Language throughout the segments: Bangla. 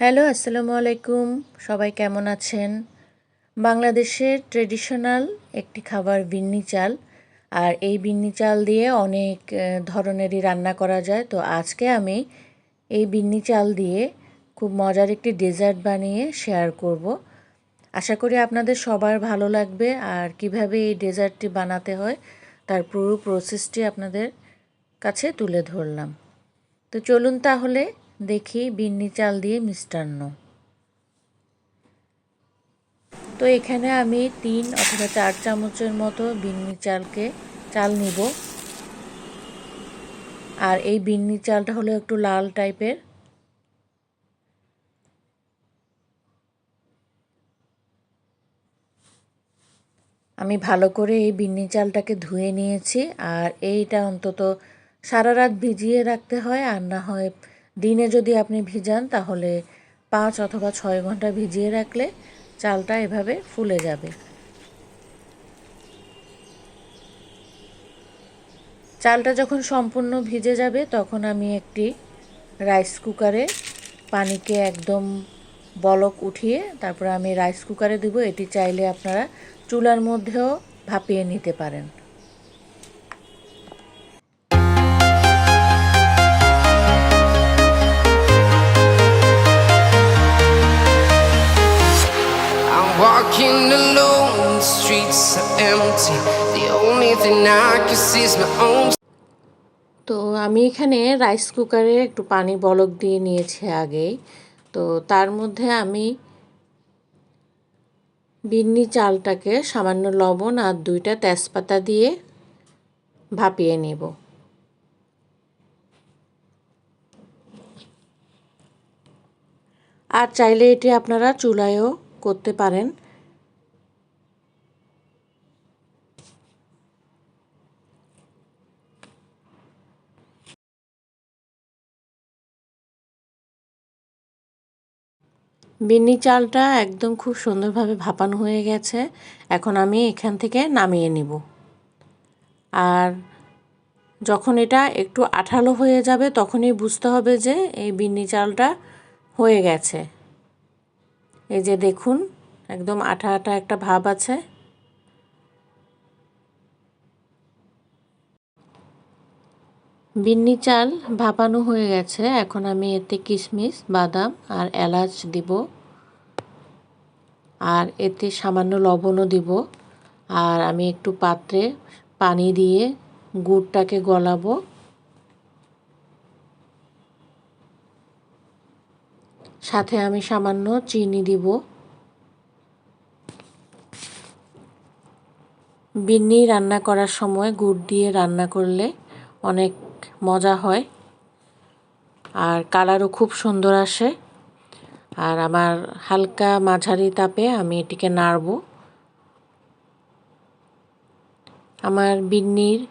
হ্যালো, আসসালামু আলাইকুম। সবাই কেমন আছেন? বাংলাদেশের ট্রেডিশনাল একটি খাবার বিন্নি চাল, আর এই বিন্নি চাল দিয়ে অনেক ধরনেরই রান্না করা যায়। তো আজকে আমি এই বিন্নি চাল দিয়ে খুব মজার একটি ডেজার্ট বানিয়ে শেয়ার করব। আশা করি আপনাদের সবার ভালো লাগবে, আর কীভাবে এই ডেজার্টটি বানাতে হয় তার পুরো প্রসেসটি আপনাদের কাছে তুলে ধরলাম। তো চলুন তাহলে দেখি বিন্নি চাল দিয়ে মিষ্টান্ন। তো এখানে আমি তিন অথবা চার চামচের মতো বিন্নি চালকে, চাল নিব। আর এই বিন্নি চালটা হলো একটু লাল টাইপের। আমি ভালো করে এই বিন্নি চালটাকে ধুয়ে নিয়েছি, আর এইটা অন্তত সারা রাত ভিজিয়ে রাখতে হয়, আর না হয় দিনে যদি আপনি ভিজান, তাহলে পাঁচ অথবা ছয় ঘণ্টা ভিজিয়ে রাখলে চালটা এভাবে ফুলে যাবে। চালটা যখন সম্পূর্ণ ভিজে যাবে, তখন আমি একটি রাইস কুকারে পানিকে একদম বলক উঠিয়ে তারপর আমি রাইস কুকারে দেবো। এটি চাইলে আপনারা চুলার মধ্যেও ভাপিয়ে নিতে পারেন। Streets are empty. The only thing I can see is my own. তো আমি এখানে রাইস কুকারে একটু পানি বলক দিয়ে নিয়েছি আগেই তো তার মধ্যে আমি বিন্নি চালটাকে সামান্য লবণ আর দুইটা তেজপাতা দিয়ে ভাপিয়ে নেব আর চাইলে এটি আপনারা চুলায়ও করতে পারেন বিন্নি চালটা একদম খুব সুন্দরভাবে ভাপানো হয়ে গেছে। এখন আমি এখান থেকে নামিয়ে নিব। আর যখন এটা একটু আঠালো হয়ে যাবে, তখনই বুঝতে হবে যে এই বিন্নি চালটা হয়ে গেছে। এই যে দেখুন, একদম আঠা আঠা একটা ভাব আছে। বিন্নি চাল ভাপানো হয়ে গেছে। এখন আমি এতে কিশমিশ, বাদাম আর এলাচ দিব। আর এতে সামান্য লবণও দিব। আর আমি একটু পাত্রে পানি দিয়ে গুড়টাকে গলাবো। সাথে আমি সামান্য চিনি দিব। বিন্নি রান্না করার সময় গুড় দিয়ে রান্না করলে অনেক মজা হয়। আর কালারও খুব সুন্দর আসে। আর আমার হালকা মাঝারি তাপে আমি এটিকে নাড়ব। আমার বিন্নির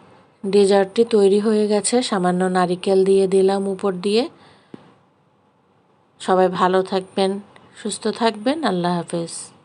ডেজার্টটি তৈরি হয়ে গেছে। সামান্য নারিকেল দিয়ে দিলাম উপর দিয়ে। সবাই ভালো থাকবেন, সুস্থ থাকবেন। আল্লাহ হাফেজ।